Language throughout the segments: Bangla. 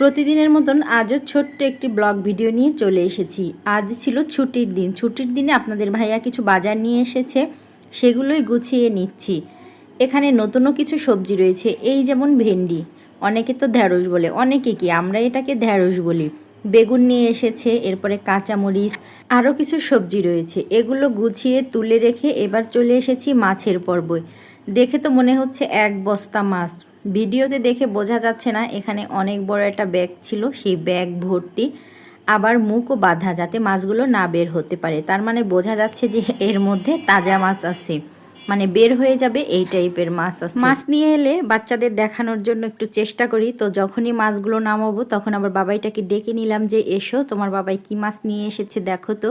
প্রতিদিনের মতন আজও ছোট্ট একটি ব্লগ ভিডিও নিয়ে চলে এসেছি। আজ ছিল ছুটির দিন। ছুটির দিনে আপনাদের ভাইয়া কিছু বাজার নিয়ে এসেছে, সেগুলোই গুছিয়ে নিচ্ছি। এখানে নতুনও কিছু সবজি রয়েছে, এই যেমন ভেন্ডি, অনেকে তো ঢ্যাঁড়স বলে, অনেকে কি আমরা এটাকে ঢ্যাঁড়স বলি। বেগুন নিয়ে এসেছে, এরপরে কাঁচামরিচ, আরও কিছু সবজি রয়েছে। এগুলো গুছিয়ে তুলে রেখে এবার চলে এসেছি মাছের পর্বয়। দেখে তো মনে হচ্ছে এক বস্তা মাছ। ভিডিওতে দেখে বোঝা যাচ্ছে না, এখানে অনেক বড় একটা ব্যাগ ছিল, সেই ব্যাগ ভর্তি। আবার মুখও বাঁধা যাতে মাছগুলো না বের হতে পারে। তার মানে বোঝা যাচ্ছে যে এর মধ্যে তাজা মাছ আছে। মানে বের হয়ে যাবে এই টাইপের মাছ আছে। মাছ নিয়ে এলে বাচ্চাদের দেখানোর জন্য একটু চেষ্টা করি। তো যখনই মাছগুলো নামাবো, তখন আবার বাবাইটাকে ডেকে নিলাম যে, এসো, তোমার বাবাই কি মাছ নিয়ে এসেছে দেখো তো।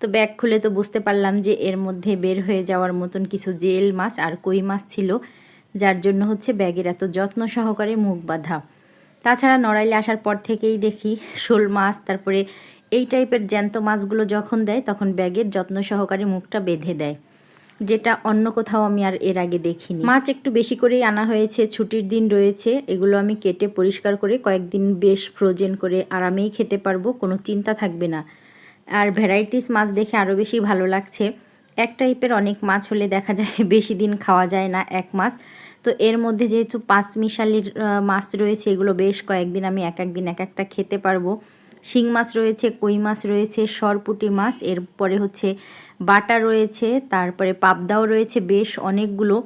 তো ব্যাগ খুলে তো বুঝতে পারলাম যে, এর মধ্যে বের হয়ে যাওয়ার মতন কিছু জেল মাছ আর কই মাছ ছিল। যার জন্য হচ্ছে ব্যাগের এত যত্ন সহকারে মুখ বাঁধা। তাছাড়া নড়াইলে আসার পর থেকেই দেখি শোল মাছ, তারপরে এই টাইপের জ্যান্ত মাছগুলো যখন দেয় তখন ব্যাগের যত্ন সহকারে মুখটা বেঁধে দেয়, যেটা অন্য কোথাও আমি আর এর আগে দেখিনি। মাছ একটু বেশি করেই আনা হয়েছে, ছুটির দিন রয়েছে, এগুলো আমি কেটে পরিষ্কার করে কয়েকদিন বেশ ফ্রোজেন করে আরামেই খেতে পারব, কোনো চিন্তা থাকবে না। আর ভ্যারাইটিস মাছ দেখে আরও বেশি ভালো লাগছে। এক টাইপের অনেক মাছ হলে দেখা যায় বেশি দিন খাওয়া যায় না এক মাছ তো এর মধ্যে যেহেতু পাঁচ মিশালির মাছ রয়েছে, এগুলো বেশ কয়েকদিন আমি এক একদিন এক একটা খেতে পারব। শিং মাছ রয়েছে, কই মাছ রয়েছে, সরপুটি মাছ, এরপরে হচ্ছে বাটা রয়েছে, তারপরে পাবদাও রয়েছে, বেশ অনেকগুলো।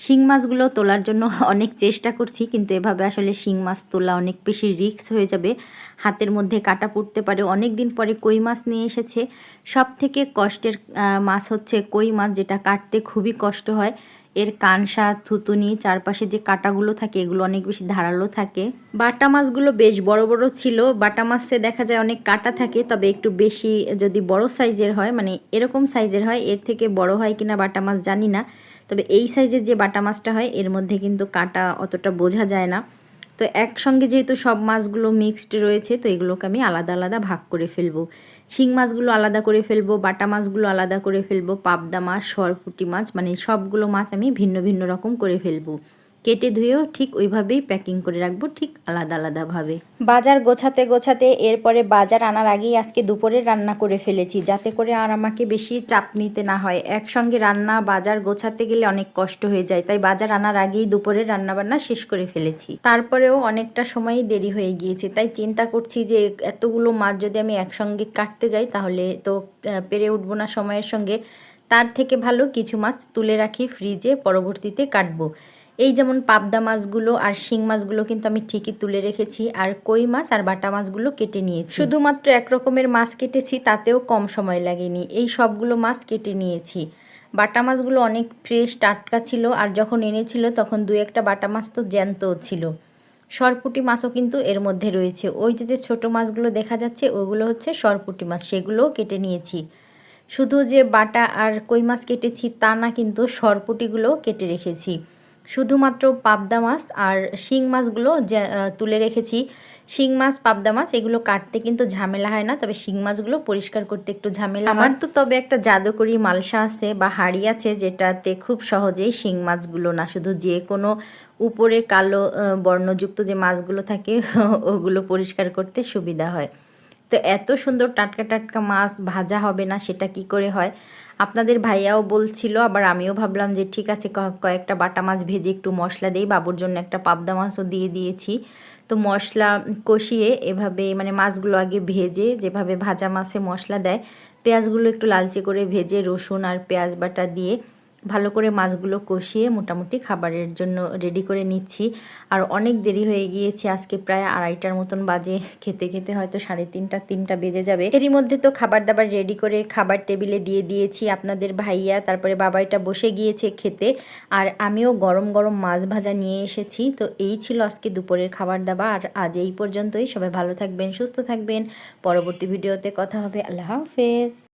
শিং মাছগুলো তোলার জন্য অনেক চেষ্টা করছি, কিন্তু এভাবে আসলে শিং মাছ তোলা অনেক বেশি রিক্স হয়ে যাবে। হাতের মধ্যে কাটা পড়তে পারে। অনেক দিন পরে কই মাছ নিয়ে এসেছে। সব থেকে কষ্টের মাছ হচ্ছে কই মাছ, যেটা কাটতে খুবই কষ্ট হয়। এর কানসা, থুতুনি, চারপাশে যে কাটাগুলো থাকে, এগুলো অনেক বেশি ধারালো থাকে। বাটা মাছগুলো বেশ বড় বড় ছিল। বাটা মাছে দেখা যায় অনেক কাটা থাকে, তবে একটু বেশি যদি বড় সাইজের হয় মানে এরকম সাইজের হয়, এর থেকে বড় হয় কিনা বাটা মাছ জানি না। তবে এই সাইজের যে বাটা মাছটা হয়, এর মধ্যে কিন্তু কাটা অতটা বোঝা যায় না। তো একসঙ্গে যেহেতু সব মাছগুলো মিক্সড রয়েছে, তো এগুলোকে আমি আলাদা আলাদা ভাগ করে ফেলব। শিং মাছগুলো আলাদা করে ফেলব, বাটা মাছগুলো আলাদা করে ফেলব, পাবদা মাছ, সরপুটি মাছ মানে সবগুলো মাছ আমি ভিন্ন ভিন্ন রকম করে ফেলব। কেটে ধুয়েও ঠিক ওইভাবেই প্যাকিং করে রাখব, ঠিক আলাদা আলাদাভাবে। বাজার গোছাতে গোছাতে এরপরে বাজার আনার আগেই আজকে দুপুরে রান্না করে ফেলেছি, যাতে করে আর আমাকে বেশি চাপ নিতে না হয়। একসঙ্গে রান্না, বাজার গোছাতে গেলে অনেক কষ্ট হয়ে যায়, তাই বাজার আনার আগেই দুপুরে রান্না বান্না শেষ করে ফেলেছি। তারপরেও অনেকটা সময়ই দেরি হয়ে গিয়েছে, তাই চিন্তা করছি যে এতগুলো মাছ যদি আমি একসঙ্গে কাটতে যাই, তাহলে তো পেরে উঠবো না সময়ের সঙ্গে। তার থেকে ভালো কিছু মাছ তুলে রাখি ফ্রিজে পরবর্তীতে কাটবো। এই যেমন পাবদা মাছগুলো আর শিং মাছগুলো কিন্তু আমি ঠিকই তুলে রেখেছি, আর কই মাছ আর বাটা মাছগুলো কেটে নিয়েছি। শুধুমাত্র এক রকমের মাছ কেটেছি, তাতেও কম সময় লাগেনি। এই সবগুলো মাছ কেটে নিয়েছি। বাটা মাছগুলো অনেক ফ্রেশ, টাটকা ছিল, আর যখন এনেছিল তখন দু একটা বাটা মাছ তো জ্যান্তও ছিল। সরপুটি মাছও কিন্তু এর মধ্যে রয়েছে। ওই যে যে ছোটো মাছগুলো দেখা যাচ্ছে, ওগুলো হচ্ছে সরপুটি মাছ, সেগুলোও কেটে নিয়েছি। শুধু যে বাটা আর কই মাছ কেটেছি তা না, কিন্তু সরপুটিগুলোও কেটে রেখেছি। শুধুমাত্র পাবদা মাছ আর শিং মাছগুলো তুলে রেখেছি। শিং মাছ, পাবদা মাছ, এগুলো কাটতে কিন্তু ঝামেলা হয় না, তবে শিং মাছগুলো পরিষ্কার করতে একটু ঝামেলা আমার তো তবে একটা জাদুকরি মালসা আছে বা হাড়ি আছে, যেটাতে খুব সহজেই শিং মাছগুলো না, শুধু যে কোনো উপরে কালো বর্ণযুক্ত যে মাছগুলো থাকে, ওগুলো পরিষ্কার করতে সুবিধা হয়। তো এত সুন্দর টাটকা টাটকা মাছ ভাজা হবে না, সেটা কি করে হয়? আপনাদের ভাইয়াও বলছিল, আবার আমিও ভাবলাম যে ঠিক আছে কয়েকটা বাটা মাছ ভেজে একটু মশলা দিই, বাবুর জন্য একটা পাবদা মাছও দিয়ে দিয়েছি। তো মশলা কষিয়ে এভাবে মানে মাছগুলো আগে ভেজে যেভাবে ভাজা মাছে মশলা দেয়, পেঁয়াজগুলো একটু লালচে করে ভেজে রসুন আর পেঁয়াজ বাটা দিয়ে ভালো করে মাছগুলো কষিয়ে মোটামুটি খাবারের জন্য রেডি করে নিচ্ছি। আর অনেক দেরি হয়ে গিয়েছে, আজকে প্রায় আড়াইটার মতন বাজে। খেতে খেতে হয়তো সাড়ে তিনটা তিনটা বেজে যাবে। এরই মধ্যে তো খাবার দাবার রেডি করে খাবার টেবিলে দিয়ে দিয়েছি আপনাদের ভাইয়া, তারপরে বাবাইটা বসে গিয়েছে খেতে। আর আমিও গরম গরম মাছ ভাজা নিয়ে এসেছি। তো এই ছিল আজকে দুপুরের খাবার দাবার আর আজ এই পর্যন্তই। সবাই ভালো থাকবেন, সুস্থ থাকবেন। পরবর্তী ভিডিওতে কথা হবে। আল্লাহ হাফেজ।